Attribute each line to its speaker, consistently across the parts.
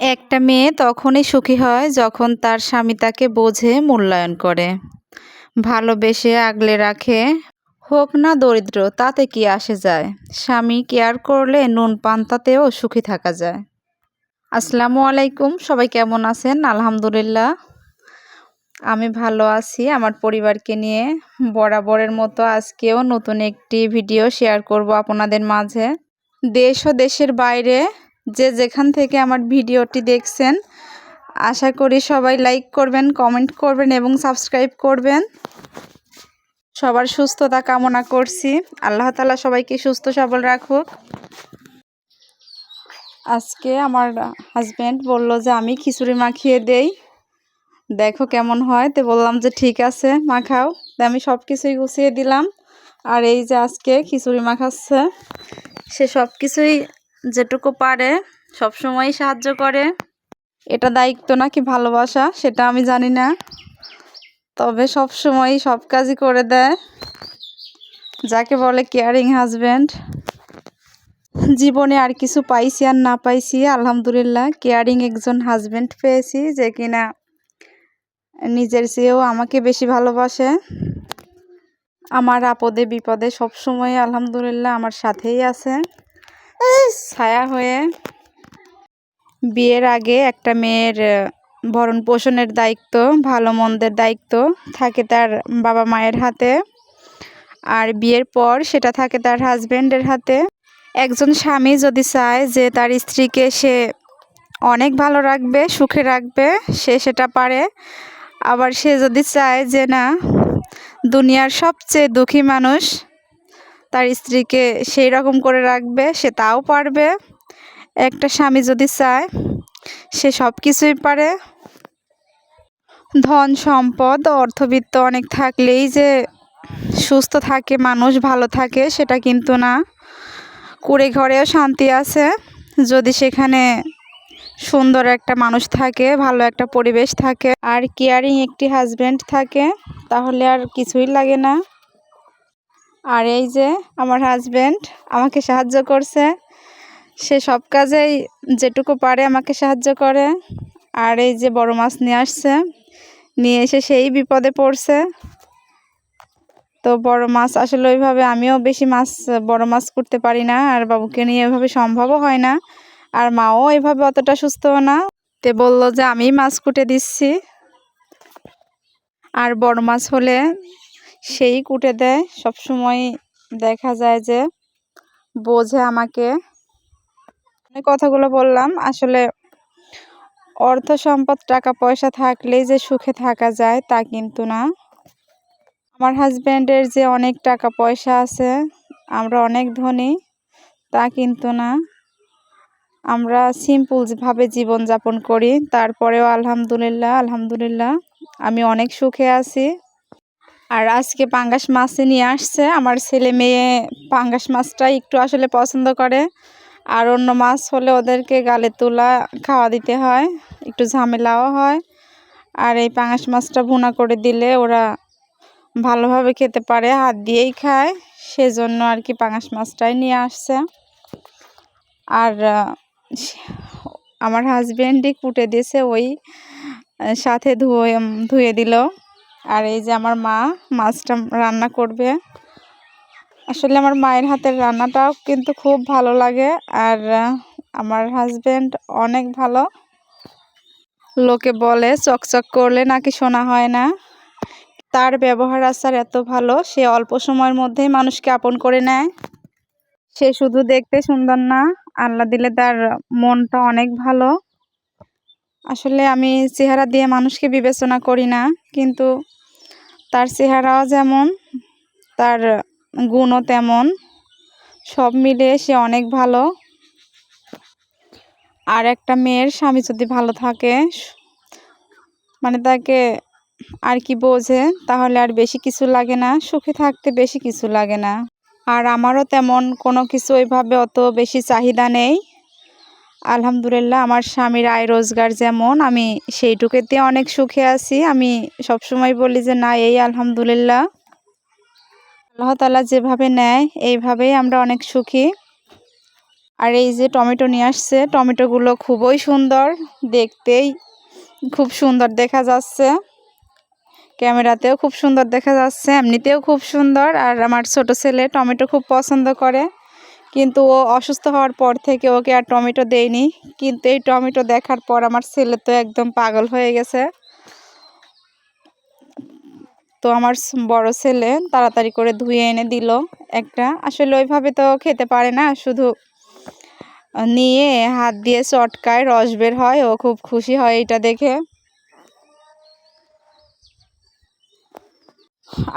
Speaker 1: একটা মেয়ে তখনই সুখী হয় যখন তার স্বামী তাকে বোঝে, মূল্যায়ন করে। ভালোবেসে আগলে রাখে। হোক না দরিদ্র, তাতে কি আসে যায়? স্বামী কেয়ার করলে নুন পান্তাতেও সুখী থাকা যায়। আসসালামু আলাইকুম, সবাই কেমন আছেন? আলহামদুলিল্লাহ। আমি ভালো আছি, আমার পরিবারকে নিয়ে। বরাবরের মতো আজকেও নতুন একটি ভিডিও শেয়ার করব আপনাদের মাঝে। দেশ ও দেশের বাইরে যে যেখান থেকে আমার ভিডিওটি দেখছেন, আশা করি সবাই লাইক করবেন কমেন্ট করবেন এবং সাবস্ক্রাইব করবেন। সবার সুস্থতা কামনা করছি। আল্লাহ তালা সবাইকে সুস্থ সবল রাখুক। আজকে আমার হাজব্যান্ড বলল যে, আমি খিচুড়ি মাখিয়ে দেই। দেখো কেমন হয়। তো বললাম যে, ঠিক আছে, মাখাও। তো আমি সব কিছুই গুছিয়ে দিলাম। আর এই যে আজকে খিচুড়ি মাখাচ্ছে, সে সব কিছুই যেটুকু পারে সব সময় সাহায্য করে। এটা দায়িত্ব নাকি ভালোবাসা, সেটা আমি জানি না। তবে সব সময় সব কাজই করে দেয়। যাকে বলে কেয়ারিং হাজব্যান্ড জীবনে আর কিছু পাইছি আর না পাইছি, আলহামদুলিল্লাহ কেয়ারিং একজন হাজব্যান্ড পেয়েছি যে কিনা নিজের চেয়েও আমাকে বেশি ভালোবাসে। আমার আপদে বিপদে সব সময় আলহামদুলিল্লাহ আমার সাথেই আছে। ছায়া হয়ে বিয়ের আগে একটা মেয়ের ভরণ পোষণের দায়িত্ব, ভালো মন্দের দায়িত্ব থাকে তার বাবা মায়ের হাতে। আর বিয়ের পর সেটা থাকে তার হাজব্যান্ডের হাতে। একজন স্বামী যদি চায় যে তার স্ত্রীকে সে অনেক ভালো রাখবে, সুখে রাখবে, সে সেটা পারে। আবার সে যদি চায় যে না, দুনিয়ার সবচেয়ে দুঃখী মানুষ তার স্ত্রীকে সেই রকম করে রাখবে, সে তাও পারবে। একটা স্বামী যদি চায়, সে সব কিছুই পারে। ধন, সম্পদ, অর্থবিত্ত অনেক থাকলেই যে সুস্থ থাকে, মানুষ ভালো থাকে, সেটা কিন্তু না। কুড়ে ঘরেও শান্তি আছে। যদি সেখানে সুন্দর একটা মানুষ থাকে, ভালো একটা পরিবেশ থাকে, আর কেয়ারিং একটি হাজব্যান্ড থাকে, তাহলে আর কিছুই লাগে না। আর এই যে আমার হাজব্যান্ড আমাকে সাহায্য করছে। সে সব কাজেই যেটুকু পারে আমাকে সাহায্য করে। আর এই যে বড় মাছ নিয়ে আসছে, নিয়ে এসে সেই বিপদে পড়ছে। তো বড় মাছ আসলে ওইভাবে আমিও বেশি মাছ, বড় মাছ করতে পারি না। আর বাবুকে নিয়ে ওইভাবে সম্ভবও হয় না। আর মাও এভাবে অতটা সুস্থও না। তে বলল যে আমি মাছ কুটে দিচ্ছি। আর বড় মাছ হলে সেই কুটে দেয়। সব সময় দেখা যায় যে বোঝে আমাকে। অনেক কথাগুলো বললাম। আসলে অর্থ সম্পদ, টাকা পয়সা থাকলেই যে সুখে থাকা যায় তা কিন্তু না। আমার হাজব্যান্ডের যে অনেক টাকা পয়সা আছে, আমরা অনেক ধনী, তা কিন্তু না। আমরা সিম্পলভাবে জীবনযাপন করি। তারপরেও আলহামদুলিল্লাহ আলহামদুলিল্লাহ, আমি অনেক সুখে আছি। আর আজকে পাঙ্গাস মাছই নিয়ে আসছে। আমার ছেলে মেয়ে পাঙ্গাস মাছটাই একটু আসলে পছন্দ করে। আর অন্য মাছ হলে ওদেরকে গালে তোলা, খাওয়া দিতে হয়, একটু ঝামেলাও হয়। আর এই পাঙাশ মাছটা ভুনা করে দিলে ওরা ভালোভাবে খেতে পারে, হাত দিয়েই খায়। সেজন্য আর কি পাঙাশ মাছটাই নিয়ে আসছে। আর আমার হাজব্যান্ডই কুটে দিয়েছে, ওই সাথে ধুয়ে ধুয়ে দিল। আর এই যে আমার মা মাছটা রান্না করবে। আসলে আমার মায়ের হাতের রান্নাটাও কিন্তু খুব ভালো লাগে আর আমার হাজব্যান্ড অনেক ভালো। লোকে বলে চকচক করলে নাকি শোনা হয় না। তার ব্যবহার আচার এত ভালো, সে অল্প সময়ের মধ্যেই মানুষকে আপন করে নেয়। সে শুধু দেখতে সুন্দর না, আল্লাহ দিলে তার মনটা অনেক ভালো। আসলে আমি চেহারা দিয়ে মানুষকে বিবেচনা করি না, কিন্তু তার চেহারাও যেমন, তার গুণও তেমন, সব মিলিয়ে সে অনেক ভালো। আর একটা মেয়ের স্বামী যদি ভালো থাকে মানে তাকে আর কি বোঝে, তাহলে আর বেশি কিছু লাগে না, সুখে থাকতে বেশি কিছু লাগে না। আর আমারও তেমন কোনো কিছু ওইভাবে অত বেশি চাহিদা নেই। আলহামদুলিল্লাহ, আমার স্বামীর আয় রোজগার যেমন, আমি সেইটুকুতে অনেক সুখে আছি। আমি সবসময় বলি যে, না, এই আলহামদুলিল্লাহ। আল্লাহ তালা যেভাবে নেয়, এইভাবেই আমরা অনেক সুখী। আর এই যে টমেটো নিয়ে আসছে, টমেটোগুলো খুবই সুন্দর, দেখতেই খুব সুন্দর দেখা যাচ্ছে। ক্যামেরাতেও খুব সুন্দর দেখা যাচ্ছে, এমনিতেও খুব সুন্দর। আর আমার ছোট ছেলে টমেটো খুব পছন্দ করে। কিন্তু ও অসুস্থ হওয়ার পর থেকে ওকে আর টমেটো দেয়নি। কিন্তু এই টমেটো দেখার পর আমার ছেলে তো একদম পাগল হয়ে গেছে। তো আমার বড় ছেলে তাড়াতাড়ি করে ধুয়ে এনে দিল একটা। আসলে ওইভাবে তো খেতে পারে না, শুধু নিয়ে হাত দিয়ে চটকায় রস বের হয়। ও খুব খুশি হয় এটা দেখে।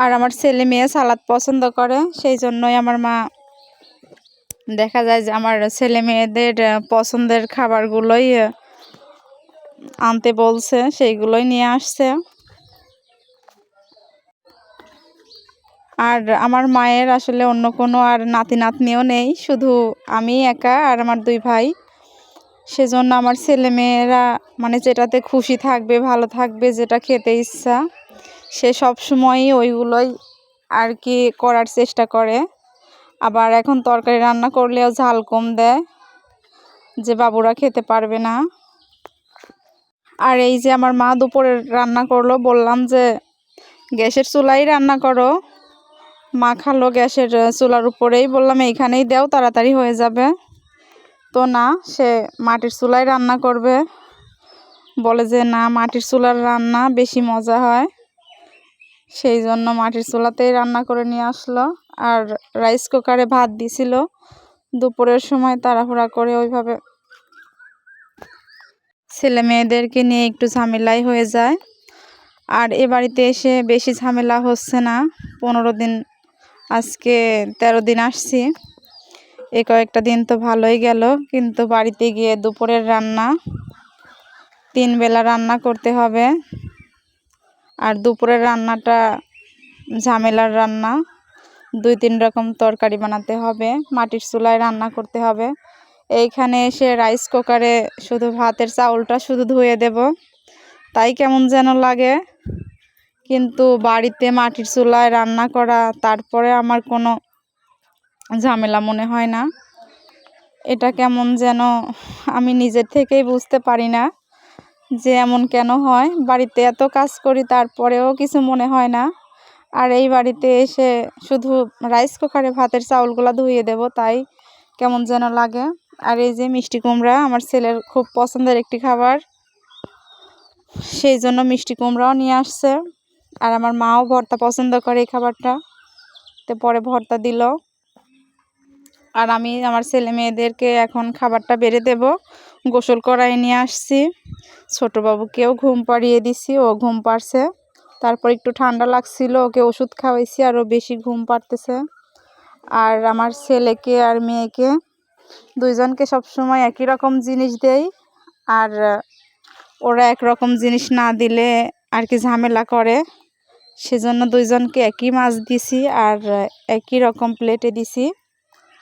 Speaker 1: আর আমার ছেলে মেয়ে সালাদ পছন্দ করে, সেই জন্যই আমার মা দেখা যায় যে আমার ছেলে মেয়েদের পছন্দের খাবারগুলোই আনতে বলছে, সেইগুলোই নিয়ে আসছে। আর আমার মায়ের আসলে অন্য কোনো আর নাতি নাতনিও নেই, শুধু আমি একা আর আমার দুই ভাই। সেজন্য আমার ছেলে মেয়েরা মানে যেটাতে খুশি থাকবে, ভালো থাকবে, যেটা খেতে ইচ্ছা, সে সব সময়ই ওইগুলোই আর কি করার চেষ্টা করে। আবার এখন তরকারি রান্না করলেও ঝাল কম দেয়। যে বাবুরা খেতে পারবে না। আর এই যে আমার মা দুপুরে রান্না করল, বললাম যে, গ্যাসের চুলাই রান্না করো। মা খালো গ্যাসের চুলার উপরেই। বললাম, এইখানেই দেও, তাড়াতাড়ি হয়ে যাবে। তো না, সে মাটির চুলায় রান্না করবে। বলে যে, না, মাটির চুলার রান্না বেশি মজা হয়। সেই জন্য মাটির চুলাতেই রান্না করে নিয়ে আসলো। আর রাইস কুকারে ভাত দিছিল। দুপুরের সময় তাড়াহুড়া করে ওইভাবে ছেলে মেয়েদেরকে নিয়ে একটু ঝামেলাই হয়ে যায়। আর এ বাড়িতে এসে বেশি ঝামেলা হচ্ছে না। পনেরো দিন, আজকে তেরো দিন আসছি। এ কয়েকটা দিন তো ভালোই গেল, কিন্তু বাড়িতে গিয়ে দুপুরের রান্না, তিন বেলা রান্না করতে হবে। আর দুপুরের রান্নাটা ঝামেলার রান্না। দুই তিন রকম তরকারি বানাতে হবে, মাটির চুলায় রান্না করতে হবে। এইখানে এসে রাইস কুকারে শুধু ভাতের চাউলটা শুধু ধুয়ে দেব। তাই কেমন যেন লাগে। কিন্তু বাড়িতে মাটির চুলায় রান্না করা, তারপরে আমার কোনো ঝামেলা মনে হয় না। এটা কেমন যেন আমি নিজের থেকেই বুঝতে পারি না যে এমন কেন হয়। বাড়িতে এত কাজ করি, তারপরেও কিছু মনে হয় না। আর এই বাড়িতে এসে শুধু রাইস কুকারে ভাতের চাউলগুলো ধুয়ে দেব, তাই কেমন যেন লাগে। আর এই যে মিষ্টি কুমড়া, আমার ছেলের খুব পছন্দের একটি খাবার। সেই জন্য মিষ্টি কুমড়াও নিয়ে আসছে। আর আমার মাও ভর্তা পছন্দ করে এই খাবারটা। তো পরে ভর্তা দিল। আর আমি আমার ছেলে মেয়েদেরকে এখন খাবারটা বেড়ে দেব। গোসল করাই নিয়ে আসছি। ছোটোবাবুকেও ঘুম পাড়িয়ে দিছি, ও ঘুম পাড়ছে। তারপর একটু ঠান্ডা লাগছিল, ওকে ওষুধ খাওয়াইছি আরও বেশি ঘুম পাড়তেছে। আর আমার ছেলেকে আর মেয়েকে, দুইজনকে সবসময় একই রকম জিনিস দেই। আর ওরা একরকম জিনিস না দিলে আর কি ঝামেলা করে। সেজন্য দুইজনকে একই মাছ দিছি আর একই রকম প্লেটে দিছি।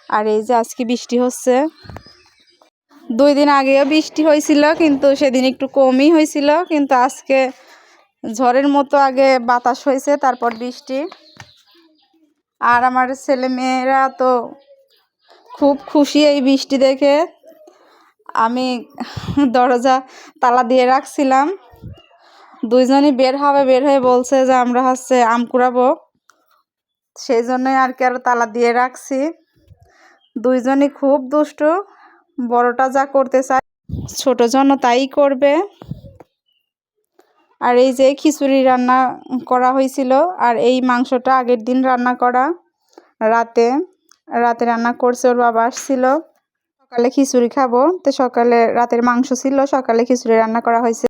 Speaker 1: আর এই যে আজকে বৃষ্টি হচ্ছে। দুই দিন আগেও বৃষ্টি হয়েছিল, কিন্তু সেদিন একটু কমই হয়েছিল, কিন্তু আজকে ঝড়ের মতো আগে বাতাস হয়েছে, তারপর বৃষ্টি। আর আমার ছেলে মেয়েরা তো খুব খুশি এই বৃষ্টি দেখে। আমি দরজা তালা দিয়ে রাখছিলাম। দুইজনই বের হবে, বের হয়ে বলছে যে, আমরা হচ্ছে আম কুড়াবো। সেই জন্যই আর কি আরও তালা দিয়ে রাখছি। দুইজনই খুব দুষ্টু, বড়টা যা করতে চায়, ছোট জন্য তাই করবে। আর এই যে খিচুড়ি রান্না করা হয়েছিল, আর এই মাংসটা আগের দিন রান্না করা রাতে। রাতে রান্না করছে ওর বাবা, আসছিল। সকালে খিচুড়ি খাব। তো সকালে রাতের মাংস ছিল, সকালে খিচুড়ি রান্না করা হয়েছে।